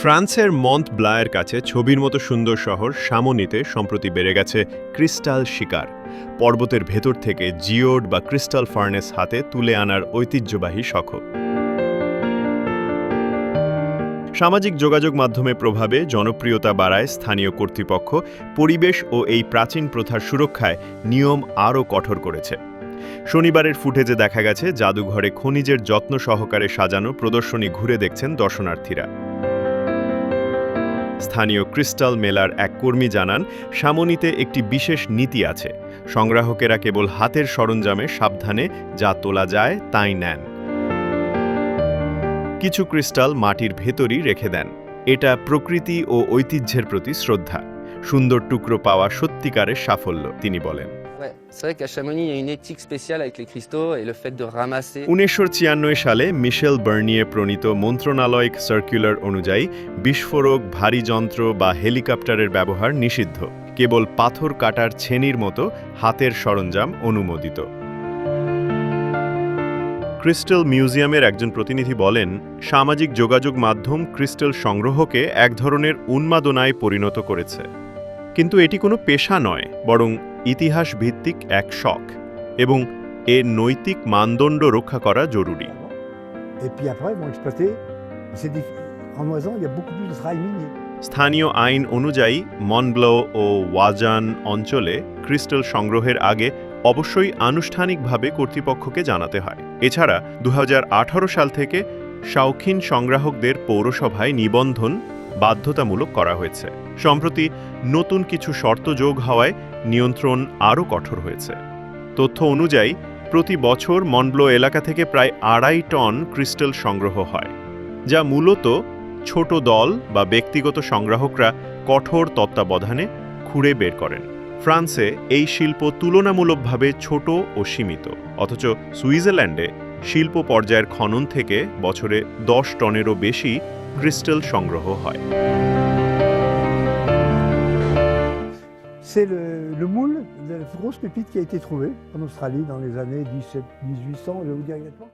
ফ্রান্সের মন্ট ব্লায়ের কাছে ছবির মতো সুন্দর শহর সামনিতে সম্প্রতি বেড়ে গেছে ক্রিস্টাল শিকার। পর্বতের ভেতর থেকে জিওড বা ক্রিস্টাল ফার্নেস হাতে তুলে আনার ঐতিহ্যবাহী শখ সামাজিক যোগাযোগ মাধ্যমে প্রভাবে জনপ্রিয়তা বাড়ায় স্থানীয় কর্তৃপক্ষ, পরিবেশ ও এই প্রাচীন প্রথার সুরক্ষায় নিয়ম আরও কঠোর করেছে। শনিবারের ফুটেজে দেখা গেছে, জাদুঘরে খনিজের যত্ন সহকারে সাজানো প্রদর্শনী ঘুরে দেখছেন দর্শনার্থীরা। স্থানীয় ক্রিস্টাল মেলার এক কর্মী জানান, সামনিতে একটি বিশেষ নীতি আছে। সংগ্রাহকেরা কেবল হাতের সরঞ্জামে সাবধানে যা তোলা যায় তাই নেন। কিছু ক্রিস্টাল মাটির ভেতরই রেখে দেন। এটা প্রকৃতি ও ঐতিহ্যের প্রতি শ্রদ্ধা। সুন্দর টুকরো পাওয়া সত্যিকারের সাফল্য, তিনি বলেন। উনিশশো সালে মিশেল বার্নিয়ে প্রণীত মন্ত্রণালয়িক সার্কুলার অনুযায়ী বিস্ফোরক, ভারী যন্ত্র বা হেলিকপ্টারের ব্যবহার নিষিদ্ধ। কেবল পাথর কাটার ছেনির মতো হাতের সরঞ্জাম অনুমোদিত। ক্রিস্টাল মিউজিয়ামের একজন প্রতিনিধি বলেন, সামাজিক যোগাযোগ মাধ্যম ক্রিস্টাল সংগ্রহকে এক ধরনের উন্মাদনায় পরিণত করেছে। কিন্তু এটি কোনো পেশা নয়, বরং ইতিহাস ভিত্তিক এক শখ এবং এর নৈতিক মানদণ্ড রক্ষা করা জরুরি. স্থানীয় আইন অনুযায়ী মনব্লো ও ওয়াজান অঞ্চলে ক্রিস্টাল সংগ্রহের আগে অবশ্যই আনুষ্ঠানিকভাবে কর্তৃপক্ষকে জানাতে হয় এছাড়া দু হাজার আঠারো সাল থেকে শৌখিন সংগ্রাহকদের পৌরসভায় নিবন্ধন বাধ্যতামূলক করা হয়েছে। সম্প্রতি নতুন কিছু শর্ত যোগ হওয়ায় নিয়ন্ত্রণ আরও কঠোর হয়েছে। তথ্য অনুযায়ী, প্রতি বছর মনব্লো এলাকা থেকে প্রায় আড়াই টন ক্রিস্টাল সংগ্রহ হয়, যা মূলত ছোট দল বা ব্যক্তিগত সংগ্রাহকরা কঠোর তত্ত্বাবধানে খুঁড়ে বের করেন। ফ্রান্সে এই শিল্প তুলনামূলকভাবে ছোট ও সীমিত, অথচ সুইজারল্যান্ডে শিল্প পর্যায়ের খনন থেকে বছরে দশ টনেরও বেশি ক্রিস্টাল সংগ্রহ হয় C'est le, le moule de la plus grosse pépite qui a été trouvée en Australie dans les années 17 1800, je vais vous dire exactement.